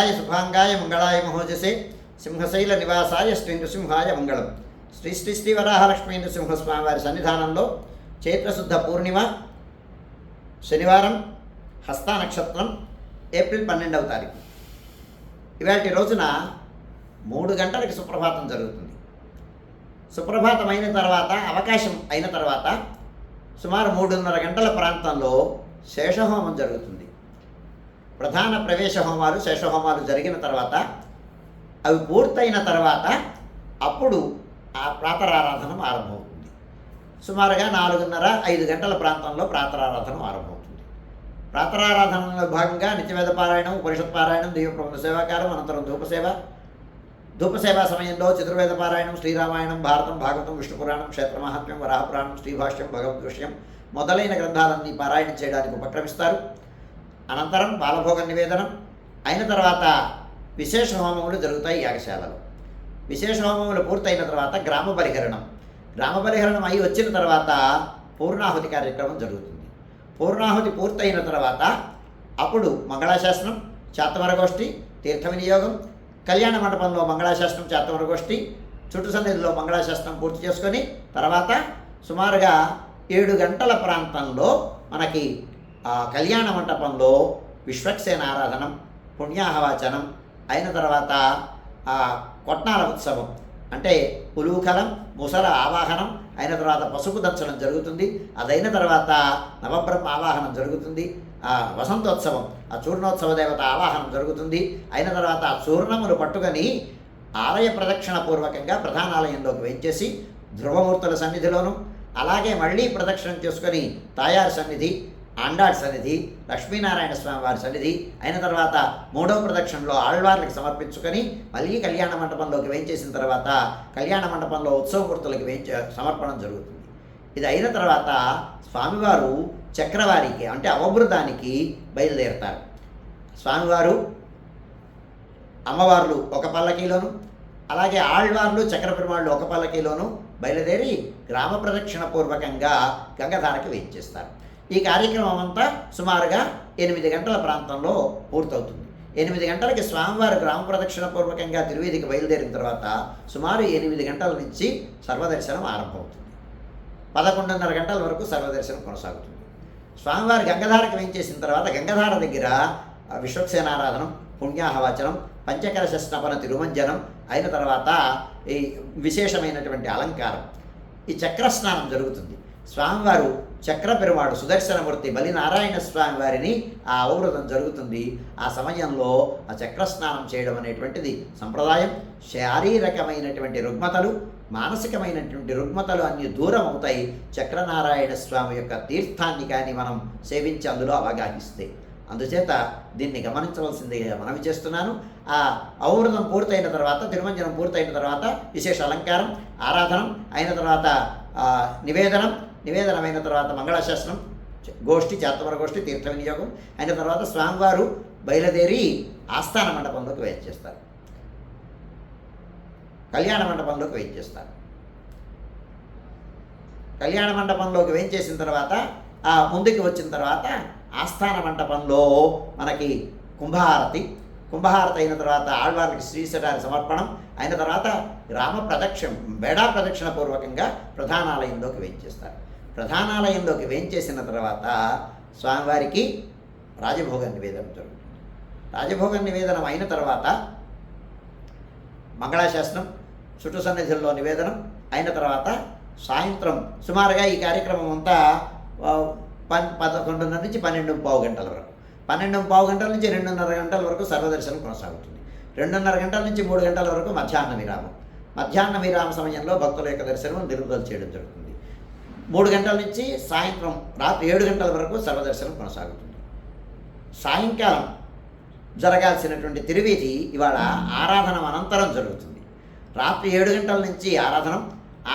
ాయ శుభాంగాయ మంగళాయ మహోజసే. సింహశైల నివాసాయ శ్రీ నృసింహాయ మంగళం. శ్రీ శ్రీ శ్రీ వరాహలక్ష్మీ నృసింహస్వామి వారి సన్నిధానంలో చైత్రశుద్ధ పూర్ణిమ శనివారం హస్త నక్షత్రం ఏప్రిల్ పన్నెండవ తారీఖు. ఇవాటి రోజున మూడు గంటలకి సుప్రభాతం జరుగుతుంది. సుప్రభాతం అయిన తర్వాత అవకాశం అయిన తర్వాత సుమారు మూడున్నర గంటల ప్రాంతంలో శేషహోమం జరుగుతుంది. ప్రధాన ప్రవేశ హోమాలు శేషహోమాలు జరిగిన తర్వాత అవి పూర్తయిన తర్వాత అప్పుడు ఆ ప్రాతరారాధన ఆరంభమవుతుంది. సుమారుగా నాలుగున్నర ఐదు గంటల ప్రాంతంలో ప్రాతరారాధన ఆరంభమవుతుంది. ప్రాతరారాధనలో భాగంగా నిత్యవేద పారాయణం ఉపనిషత్ పారాయణం దీపప్రబంధ సేవాకారం అనంతరం ధూపసేవ ధూపసేవా సమయంలో చతుర్వేద పారాయణం శ్రీరామాయణం భారతం భాగవతం విష్ణు పురాణం క్షేత్ర వరాహపురాణం శ్రీభాష్యం భగవద్విషయం మొదలైన గ్రంథాలన్నీ పారాయణం చేయడానికి ఉపక్రమిస్తారు. అనంతరం బాలభోగ నివేదనం అయిన తర్వాత విశేష హోమములు జరుగుతాయి యాగశాలలో. విశేష హోమములు పూర్తయిన తర్వాత గ్రామ పరిహరణం. గ్రామ పరిహరణం అయి వచ్చిన తర్వాత పూర్ణాహుతి కార్యక్రమం జరుగుతుంది. పూర్ణాహుతి పూర్తయిన తర్వాత అప్పుడు మంగళాశాసనం చాత్తవరగోష్ఠి తీర్థ వినియోగం కళ్యాణ మండపంలో మంగళాశాసనం చాత్తవరగోష్ఠి చుట్టు సన్నిధిలో మంగళాశాసనం పూర్తి చేసుకొని తర్వాత సుమారుగా ఏడు గంటల ప్రాంతంలో మనకి కళ్యాణ మంటపంలో విశ్వక్సేన ఆరాధనం పుణ్యాహవాచనం అయిన తర్వాత ఆ కొట్నాల ఉత్సవం అంటే పులుకలం ముసల ఆవాహనం అయిన తర్వాత పసుపు దంచడం జరుగుతుంది. అదైన తర్వాత నవబ్రహ్మ ఆవాహనం జరుగుతుంది. ఆ వసంతోత్సవం ఆ చూర్ణోత్సవ దేవత ఆవాహనం జరుగుతుంది. అయిన తర్వాత ఆ చూర్ణములు పట్టుకొని ఆలయ ప్రదక్షిణ పూర్వకంగా ప్రధానాలయంలోకి వెంచేసి ధ్రువమూర్తుల సన్నిధిలోను అలాగే మళ్ళీ ప్రదక్షిణం చేసుకొని తాయారు సన్నిధి ఆండాడ్ సన్నిధి లక్ష్మీనారాయణ స్వామి వారి సన్నిధి అయిన తర్వాత మూడవ ప్రదక్షిణలో ఆళ్వార్లకు సమర్పించుకొని మళ్ళీ కళ్యాణ మండపంలోకి వేయించేసిన తర్వాత కళ్యాణ మండపంలో ఉత్సవమూర్తులకు వేయించ సమర్పణం జరుగుతుంది. ఇది అయిన తర్వాత స్వామివారు చక్రవారికి అంటే అవబృతానికి బయలుదేరతారు. స్వామివారు అమ్మవార్లు ఒక పల్లకీలోను అలాగే ఆళ్వార్లు చక్రపెరుమాళ్ళు ఒక పల్లకీలోను బయలుదేరి గ్రామ ప్రదక్షిణ పూర్వకంగా గంగధారకి వేయించేస్తారు ఈ కార్యక్రమం అంతా సుమారుగా ఎనిమిది గంటల ప్రాంతంలో పూర్తవుతుంది. ఎనిమిది గంటలకి స్వామివారు గ్రామ ప్రదక్షిణ పూర్వకంగా తిరువేదికి బయలుదేరిన తర్వాత సుమారు ఎనిమిది గంటల నుంచి సర్వదర్శనం ఆరంభమవుతుంది. పదకొండున్నర గంటల వరకు సర్వదర్శనం కొనసాగుతుంది. స్వామివారి గంగధారకు వేయించేసిన తర్వాత గంగధార దగ్గర విశ్వక్సేనారాధనం పుణ్యాహవాచనం పంచకలశ స్నపన తిరుమంజనం అయిన తర్వాత ఈ విశేషమైనటువంటి అలంకారం ఈ చక్రస్నానం జరుగుతుంది. స్వామివారు చక్ర పెరుమాడు సుదర్శనమూర్తి బలినారాయణ స్వామి వారిని ఆ అవృతం జరుగుతుంది. ఆ సమయంలో ఆ చక్ర స్నానం చేయడం అనేటువంటిది సంప్రదాయం. శారీరకమైనటువంటి రుగ్మతలు మానసికమైనటువంటి రుగ్మతలు అన్ని దూరం అవుతాయి. చక్రనారాయణ స్వామి యొక్క తీర్థాన్ని కానీ మనం సేవించి అందులో అవగాహిస్తే. అందుచేత దీన్ని గమనించవలసిందిగా మనవి చేస్తున్నాను. ఆ అవృతం పూర్తయిన తర్వాత తిరుమంజనం పూర్తయిన తర్వాత విశేష అలంకారం ఆరాధనం అయిన తర్వాత నివేదనం నివేదనమైన తర్వాత మంగళాశాసనం గోష్ఠి చాత్తవర గోష్ఠి తీర్థ వినియోగం అయిన తర్వాత స్వామివారు బయలుదేరి ఆస్థాన మండపంలోకి చేస్తారు. కళ్యాణ మండపంలోకి వెయిట్ చేస్తారు. కళ్యాణ మండపంలోకి వేయించేసిన తర్వాత ఆ ముందుకు వచ్చిన తర్వాత ఆస్థాన మండపంలో మనకి కుంభహారతి కుంభహారతి అయిన తర్వాత ఆళ్వార్లకి శ్రీశటారి సమర్పణం అయిన తర్వాత గ్రామ ప్రదక్షిణ బేడా ప్రదక్షిణ పూర్వకంగా ప్రధానాలయంలోకి చేస్తారు. ప్రధానాలయంలోకి వేంచేసిన తర్వాత స్వామివారికి రాజభోగ నివేదన జరుగుతుంది. రాజభోగ నివేదనం అయిన తర్వాత మంగళాశాసనం చుట్టు సన్నిధుల్లో నివేదనం అయిన తర్వాత సాయంత్రం సుమారుగా ఈ కార్యక్రమం అంతా పన్ పదకొండున్నర నుంచి పన్నెండు పావు గంటల వరకు. పన్నెండు పావు గంటల నుంచి రెండున్నర గంటల వరకు సర్వదర్శనం కొనసాగుతుంది. రెండున్నర గంటల నుంచి మూడు గంటల వరకు మధ్యాహ్న విరామం మధ్యాహ్న విరామ సమయంలో భక్తుల యొక్క దర్శనం నిలుపుదల చేయడం జరుగుతుంది. మూడు గంటల నుంచి సాయంత్రం రాత్రి ఏడు గంటల వరకు సర్వదర్శనం కొనసాగుతుంది. సాయంకాలం జరగాల్సినటువంటి తిరువీధి ఇవాళ ఆరాధన అనంతరం జరుగుతుంది. రాత్రి ఏడు గంటల నుంచి ఆరాధనం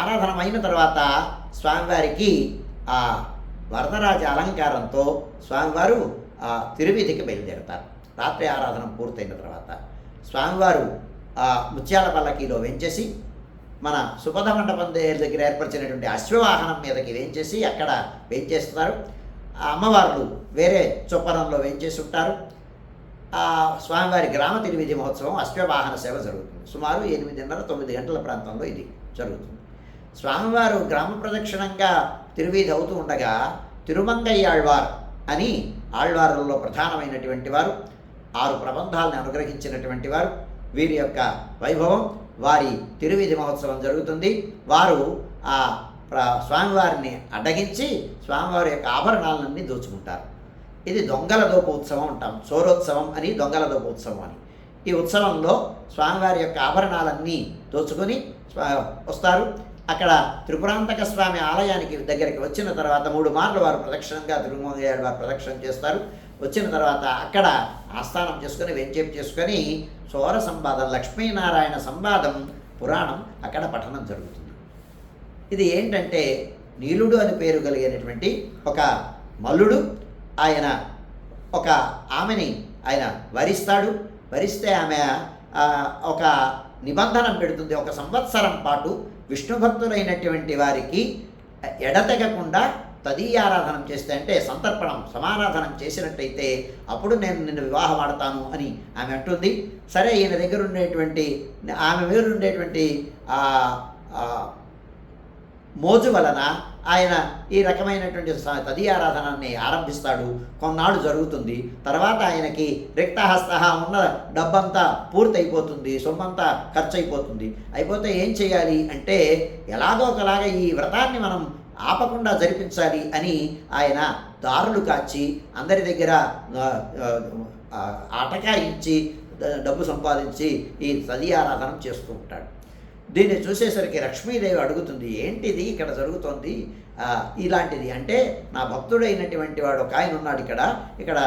ఆరాధన అయిన తర్వాత స్వామివారికి ఆ వరదరాజ అలంకారంతో స్వామివారు ఆ తిరువీధికి బయలుదేరతారు. రాత్రి ఆరాధన పూర్తయిన తర్వాత స్వామివారు ఆ ముత్యాల పల్లకీలో వెంచేసి మన సుపథ మండపం దగ్గర దగ్గర ఏర్పరిచినటువంటి అశ్వవాహనం మీదకి వేయించేసి అక్కడ వేయించేస్తున్నారు ఆ అమ్మవార్లు వేరే చొప్పనంలో వేయించేసి ఉంటారు ఆ స్వామివారి గ్రామ తిరువిధి మహోత్సవం అశ్వవాహన సేవ జరుగుతుంది. సుమారు ఎనిమిదిన్నర తొమ్మిది గంటల ప్రాంతంలో ఇది జరుగుతుంది. స్వామివారు గ్రామ ప్రదక్షిణంగా తిరువీధి అవుతూ ఉండగా తిరుమంగయ్యాళ్వార్ అని ఆళ్వారుల్లో ప్రధానమైనటువంటి వారు ఆరు ప్రబంధాలను అనుగ్రహించినటువంటి వారు వీరి యొక్క వైభవం. వారి తిరువీధి మహోత్సవం జరుగుతుంది. వారు ఆ స్వామివారిని అడ్డగించి స్వామివారి యొక్క ఆభరణాలన్నీ దోచుకుంటారు. ఇది దొంగల దోపు ఉత్సవం అంటాం. చోరోత్సవం అని దొంగల దోపు ఉత్సవం అని. ఈ ఉత్సవంలో స్వామివారి యొక్క ఆభరణాలన్నీ దోచుకొని వస్తారు. అక్కడ త్రిపురాంతక స్వామి ఆలయానికి దగ్గరికి వచ్చిన తర్వాత మూడు మార్లు వారు ప్రదక్షిణంగా తిరుమలయ్యాడు వారు ప్రదక్షిణం చేస్తారు. వచ్చిన తర్వాత అక్కడ ఆస్థానం చేసుకొని వెంచేపు చేసుకొని సోర సంవాదం లక్ష్మీనారాయణ సంవాదం పురాణం అక్కడ పఠనం జరుగుతుంది. ఇది ఏంటంటే నీలుడు అని పేరు కలిగినటువంటి ఒక మల్లుడు ఆయన ఒక ఆమెని ఆయన వరిస్తాడు. వరిస్తే ఆమె ఒక నిబంధన పెడుతుంది. ఒక సంవత్సరం పాటు విష్ణు భక్తులైనటువంటి వారికి ఎడతెగకుండా తదీయారాధనం చేస్తే అంటే సంతర్పణం సమారాధనం చేసినట్టయితే అప్పుడు నేను నిన్ను వివాహం ఆడతాను అని ఆమె అంటుంది. సరే ఈయన దగ్గర ఉండేటువంటి ఆమె మీద ఉండేటువంటి మోజు వలన ఆయన ఈ రకమైనటువంటి తది ఆరాధనాన్ని ఆరంభిస్తాడు. కొన్నాళ్ళు జరుగుతుంది. తర్వాత ఆయనకి రిక్తహస్త ఉన్న డబ్బంతా పూర్తయిపోతుంది సొమ్మంతా ఖర్చు అయిపోతుంది అయిపోతే ఏం చేయాలి అంటే ఎలాగో ఒకలాగా ఈ వ్రతాన్ని మనం ఆపకుండా జరిపించాలి అని ఆయన దారులు కాచి అందరి దగ్గర ఆ, ఇచ్చి డబ్బు సంపాదించి ఈ తది ఆరాధన చేస్తూ ఉంటాడు. దీన్ని చూసేసరికి లక్ష్మీదేవి అడుగుతుంది ఏంటిది ఇక్కడ జరుగుతోంది? ఇలాంటిది. అంటే నా భక్తుడైనటువంటి వాడు ఒక ఆయన ఉన్నాడు ఇక్కడ ఇక్కడ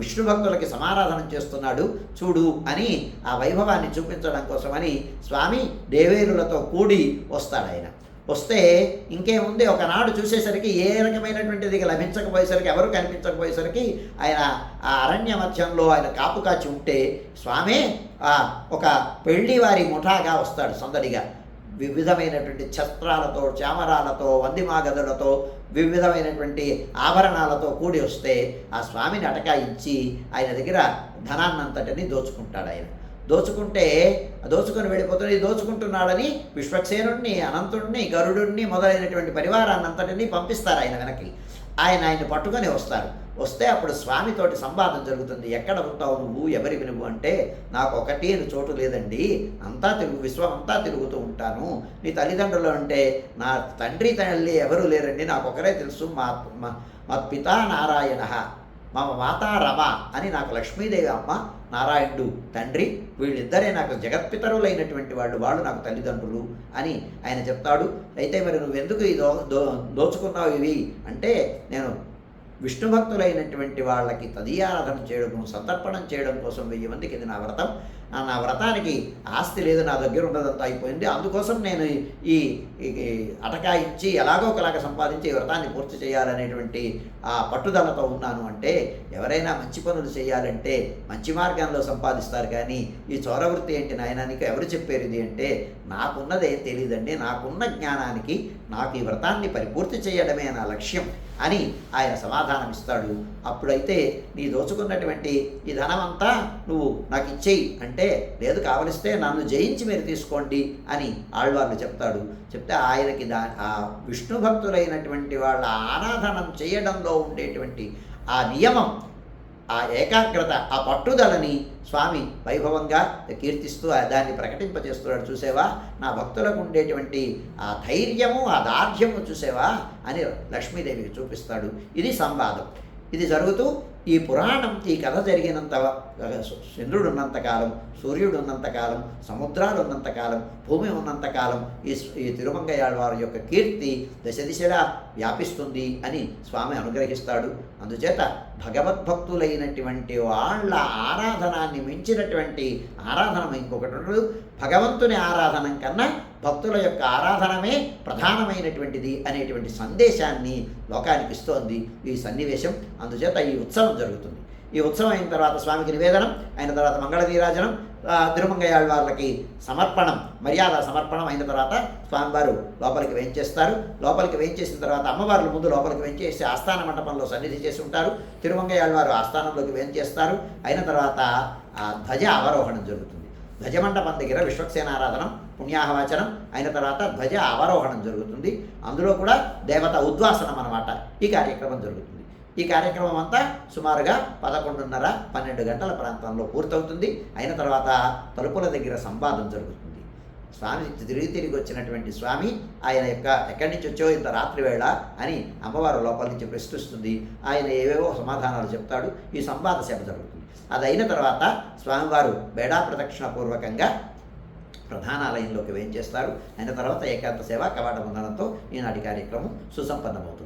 విష్ణు భక్తులకి సమారాధన చేస్తున్నాడు చూడు అని ఆ వైభవాన్ని చూపించడం కోసమని స్వామి దేవేరులతో కూడి వస్తాడు ఆయన వస్తే ఇంకేముంది? ఒకనాడు చూసేసరికి ఏ రకమైనటువంటిది లభించకపోయేసరికి ఎవరు కనిపించకపోయేసరికి ఆయన ఆ అరణ్య మధ్యంలో ఆయన కాపు కాచి ఉంటే స్వామి ఒక పెళ్ళి వారి ముఠాగా వస్తాడు సందడిగా. వివిధమైనటువంటి ఛత్రాలతో చామరాలతో వందిమాగదులతో వివిధమైనటువంటి ఆభరణాలతో కూడి వస్తే ఆ స్వామిని అటకాయించి ఆయన దగ్గర ధనాన్నంతటిని దోచుకుంటాడు ఆయన. దోచుకుంటే దోచుకొని వెళ్ళిపోతుంది దోచుకుంటున్నాడని విశ్వక్సేనుడిని అనంతుడిని గరుడుని మొదలైనటువంటి పరివారాన్నంతటిని పంపిస్తారు ఆయన వెనక్కి. ఆయన ఆయన పట్టుకొని వస్తారు. వస్తే అప్పుడు స్వామితోటి సంవాదం జరుగుతుంది. ఎక్కడ ఉంటావు నువ్వు? ఎవరి నువ్వు అంటే నాకు ఒకటి అని చోటు లేదండి. అంతా తిరుగు విశ్వం అంతా తిరుగుతూ ఉంటాను. నీ తల్లిదండ్రులు అంటే నా తండ్రి తల్లి ఎవరు లేరండి. నాకు ఒకరే తెలుసు. మా మా- మా పితా నారాయణ మా మాత రమ అని నాకు లక్ష్మీదేవి అమ్మ నారాయణుడు తండ్రి వీళ్ళిద్దరే నాకు జగత్పితరులైనటువంటి వాళ్ళు వాళ్ళు నాకు తల్లిదండ్రులు అని ఆయన చెప్తాడు. అయితే మరి నువ్వెందుకు ఈ దో దో దోచుకున్నావు ఇవి? అంటే నేను విష్ణు భక్తులైనటువంటి వాళ్ళకి తదీయారాధన చేయడం సంతర్పణం చేయడం కోసం వెయ్యి మందికి ఇది నా వ్రతం. నా వ్రతానికి ఆస్తి లేదు నా దగ్గర ఉన్నదంతా అయిపోయింది. అందుకోసం నేను ఈ ఈ అటకాయించి ఎలాగో ఒకలాగా సంపాదించి ఈ వ్రతాన్ని పూర్తి చేయాలనేటువంటి ఆ పట్టుదలతో ఉన్నాను అంటే ఎవరైనా మంచి పనులు చేయాలంటే మంచి మార్గంలో సంపాదిస్తారు కానీ ఈ చోరవృత్తి ఏంటి నాయనానికి ఎవరు చెప్పారు ఇది అంటే నాకున్నదే ఏం తెలియదండి నాకున్న జ్ఞానానికి నాకు ఈ వ్రతాన్ని పరిపూర్తి చేయడమే నా లక్ష్యం. అని ఆయన సమాధానం ఇస్తాడు అప్పుడైతే నీ దోచుకున్నటువంటి ఈ ధనమంతా నువ్వు నాకు ఇచ్చేయి. అంటే లేదు కావలిస్తే నన్ను జయించి మీరు తీసుకోండి అని ఆళ్వార్లు చెప్తాడు. చెప్తే ఆయనకి దా ఆ విష్ణు భక్తులైనటువంటి వాళ్ళ ఆరాధనం చేయడంలో ఉండేటువంటి ఆ నియమం ఆ ఏకాగ్రత ఆ పట్టుదలని స్వామి వైభవంగా కీర్తిస్తూ ఆ దాన్ని ప్రకటింపజేస్తున్నాడు. చూసేవా? నా భక్తులకు ఉండేటువంటి ఆ ధైర్యము ఆ దార్ఢ్యము చూసేవా? అని లక్ష్మీదేవికి చూపిస్తాడు. ఇది సంవాదం. ఇది జరుగుతూ ఈ పురాణం ఈ కథ జరిగినంత చంద్రుడు ఉన్నంతకాలం సూర్యుడు ఉన్నంతకాలం సముద్రాలు ఉన్నంతకాలం భూమి ఉన్నంతకాలం ఈ ఈ తిరుమంగయాళ్వారి యొక్క కీర్తి దశ దిశలా వ్యాపిస్తుంది అని స్వామి అనుగ్రహిస్తాడు. అందుచేత భగవద్భక్తులైనటువంటి వాళ్ళ ఆరాధనాన్ని మించినటువంటి ఆరాధన ఇంకొకటి ఉండదు భగవంతుని ఆరాధన కన్నా భక్తుల యొక్క ఆరాధనమే ప్రధానమైనటువంటిది అనేటువంటి సందేశాన్ని లోకానికి ఇస్తోంది ఈ సన్నివేశం. అందుచేత ఈ ఉత్సవం జరుగుతుంది. ఈ ఉత్సవం అయిన తర్వాత స్వామికి నివేదనం అయిన తర్వాత మంగళ తిరుమంగయ్యాళ్ళ వాళ్ళకి సమర్పణం మర్యాద సమర్పణం అయిన తర్వాత స్వామివారు లోపలికి వేయించేస్తారు. లోపలికి వేయించేసిన తర్వాత అమ్మవార్లు ముందు లోపలికి వేయించేసి ఆస్థాన మండపంలో సన్నిధి చేసి ఉంటారు. తిరుమంగయాళ్ళవారు ఆస్థానంలోకి వేయించేస్తారు. అయిన తర్వాత ఆ ధ్వజ అవరోహణం జరుగుతుంది. ధ్వజమండపం దగ్గర విశ్వక్సేనారాధనం పుణ్యాహవాచనం అయిన తర్వాత ధ్వజ అవరోహణం జరుగుతుంది. అందులో కూడా దేవత ఉద్వాసనం అన్నమాట ఈ కార్యక్రమం జరుగుతుంది. ఈ కార్యక్రమం అంతా సుమారుగా పదకొండున్నర పన్నెండు గంటల ప్రాంతంలో పూర్తవుతుంది. అయిన తర్వాత తలుపుల దగ్గర సంవాదం జరుగుతుంది. స్వామి తిరిగి తిరిగి వచ్చినటువంటి స్వామి ఆయన యొక్క ఎక్కడి నుంచి వచ్చో ఇంత రాత్రి వేళ అని అమ్మవారు లోపల నుంచి ప్రశ్నిస్తుంది. ఆయన ఏవేవో సమాధానాలు చెప్తాడు. ఈ సంవాద సేవ జరుగుతుంది. అది అయిన తర్వాత స్వామివారు బేడా ప్రదక్షిణ పూర్వకంగా ప్రధానాలయంలోకి వేయించేస్తారు. అయిన తర్వాత ఏకాంత సేవ కవాట బంధనంతో ఈనాటి కార్యక్రమం సుసంపన్నమవుతుంది.